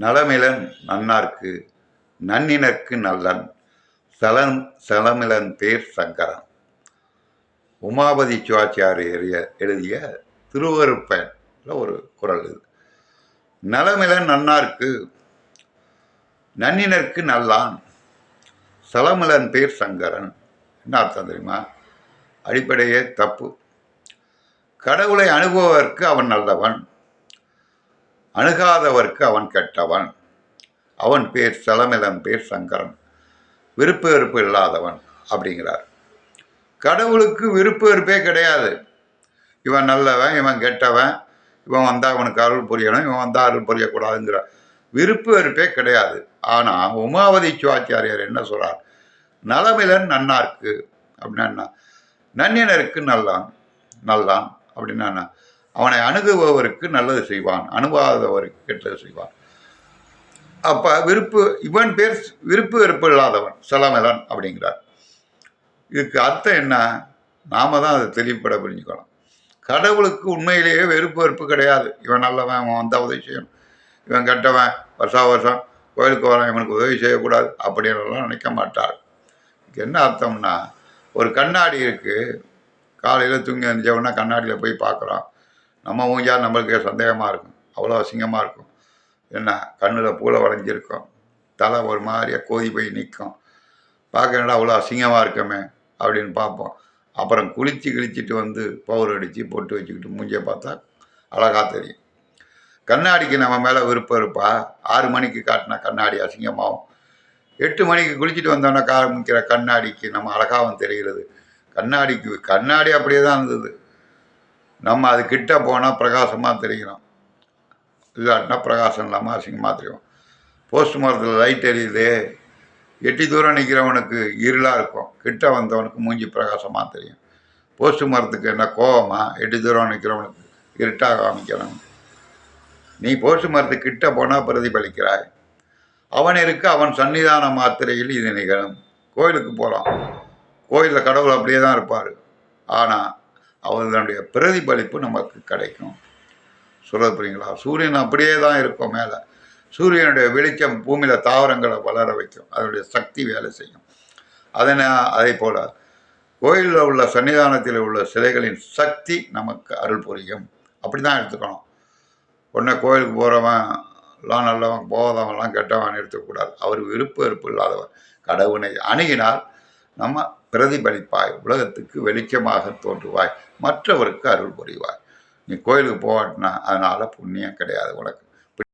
நலமிலன் நன்னார்க்கு நன்னினர்க்கு நல்லன் சலன் சலமிலன் பேர் சங்கரன். உமாபதி சிவாச்சாரி எழுதிய எழுதிய ஒரு குறள் இது. நலமிலன் நன்னார்க்கு நன்னினர்க்கு நல்லான் சலமிலன் பேர் சங்கரன். என்ன அர்த்தம் தெரியுமா? அடிப்படையே தப்பு. கடவுளை அணுகுவதற்கு அவன் நல்லவன். அணுகாதவர்க்கு அவன் கெட்டவன். அவன் பேர் சலமிலன் பேர் சங்கரன். விருப்ப வெறுப்பு இல்லாதவன் அப்படிங்கிறார். கடவுளுக்கு விருப்ப வெறுப்பே கிடையாது. இவன் நல்லவன் இவன் கெட்டவன் இவன் வந்தால் அவனுக்கு அருள் புரியணும் இவன் வந்தால் அருள் புரியக்கூடாதுங்கிற விருப்ப வெறுப்பே கிடையாது. ஆனால் உமாவதி சிவாச்சாரியார் என்ன சொல்கிறார் நலமிலன் நன்னார்க்கு அப்படின்னா நன்னினருக்கு நல்லான் நல்லான் அப்படின்னா அவனை அணுகுபவருக்கு நல்லது செய்வான் அணுகாதவருக்கு கெட்டது செய்வான். அப்போ விருப்பு இவன் பேர் விருப்பு வெறுப்பு இல்லாதவன் சலமிலன் அப்படிங்கிறார். இதுக்கு அர்த்தம் என்ன? நாம தான் அதை தெளிவுபட புரிஞ்சுக்கலாம் கடவுளுக்கு உண்மையிலேயே வெறுப்பு வெறுப்பு கிடையாது. இவன் நல்லவன் அவன் வந்தால் உதவி செய்யணும். இவன் கெட்டவன் வருஷா வருஷம் கோயிலுக்கு வரான் இவனுக்கு உதவி செய்யக்கூடாது அப்படின்னுலாம் நினைக்க மாட்டார். இதுக்கு என்ன அர்த்தம்னா ஒரு கண்ணாடி இருக்குது காலையில் தூங்கி எழுந்தவொடனே கண்ணாடியில் போய் பார்க்குறான். நம்ம மூஞ்சா நம்மளுக்கு சந்தேகமாக இருக்கும். அவ்வளோ அசிங்கமாக இருக்கும். என்ன? கண்ணில் பூலை வளைஞ்சிருக்கும் தலை ஒரு மாதிரியாக கோதி போய் நிற்கும் பார்க்கறா அவ்வளோ அசிங்கமாக இருக்கமே அப்படின்னு பார்ப்போம். அப்புறம் குளித்து கிழிச்சிட்டு வந்து பவுர் அடித்து பொட்டு வச்சுக்கிட்டு மூஞ்சியை பார்த்தா அழகாக தெரியும். கண்ணாடிக்கு நம்ம மேலே விருப்பம் இருப்பா? ஆறு மணிக்கு காட்டினா கண்ணாடி அசிங்கமாகும். எட்டு மணிக்கு குளிச்சுட்டு வந்தோன்னே காமிக்கிற கண்ணாடிக்கு நம்ம அழகாகவும் தெரிகிறது. கண்ணாடிக்கு கண்ணாடி அப்படியே தான் இருந்தது. நம்ம அது கிட்ட போனால் பிரகாசமாக தெரிகிறோம் இல்லாட்டினா பிரகாசம் இல்லாமல் அசிங்கமாக தெரியும். போஸ்ட் மரத்தில் லைட் எரியுது. எட்டி தூரம் நிற்கிறவனுக்கு இருளாக இருக்கும். கிட்ட வந்தவனுக்கு மூஞ்சி பிரகாசமாக தெரியும். போஸ்ட் மரத்துக்கு என்ன கோவமாக எட்டி தூரம் நிற்கிறவனுக்கு இருட்டாக காமிக்கணும் நீ போஸ்ட் மரத்துக்கு கிட்ட போனால் பிரதிபலிக்கிறாய். அவன் இருக்க அவன் சன்னிதான மாத்திரையில் இது நிகழும். கோயிலுக்கு போகலாம் கோயிலில் கடவுள் அப்படியே தான் இருப்பார். ஆனால் அவர்களுடைய பிரதிபலிப்பு நமக்கு கிடைக்கும். சொல்ல புரியுங்களா சூரியன் அப்படியே தான் இருக்கும் மேலே. சூரியனுடைய வெளிச்சம் பூமியில் தாவரங்களை வளர வைக்கும். அதனுடைய சக்தி வேலை செய்யும். அதனை அதே போல் கோயிலில் உள்ள சன்னிதானத்தில் உள்ள சிலைகளின் சக்தி நமக்கு அருள் புரியும். அப்படி தான் எடுத்துக்கணும். உடனே கோயிலுக்கு போகிறவன் எல்லாம் நல்லவன் போகாதவன்லாம் கெட்டவன் எடுத்துக்கூடாது அவர் விருப்ப வெறுப்பு இல்லாதவன் கடவுளை அணுகினால் நம்ம பிரதிபலிப்பாய் உலகத்துக்கு வெளிச்சமாக தோன்றுவாய் மற்றவருக்கு அருள் புரிவாய். நீ கோயிலுக்கு போவாட்டினா அதனால் புண்ணியம் கிடையாது உனக்கு.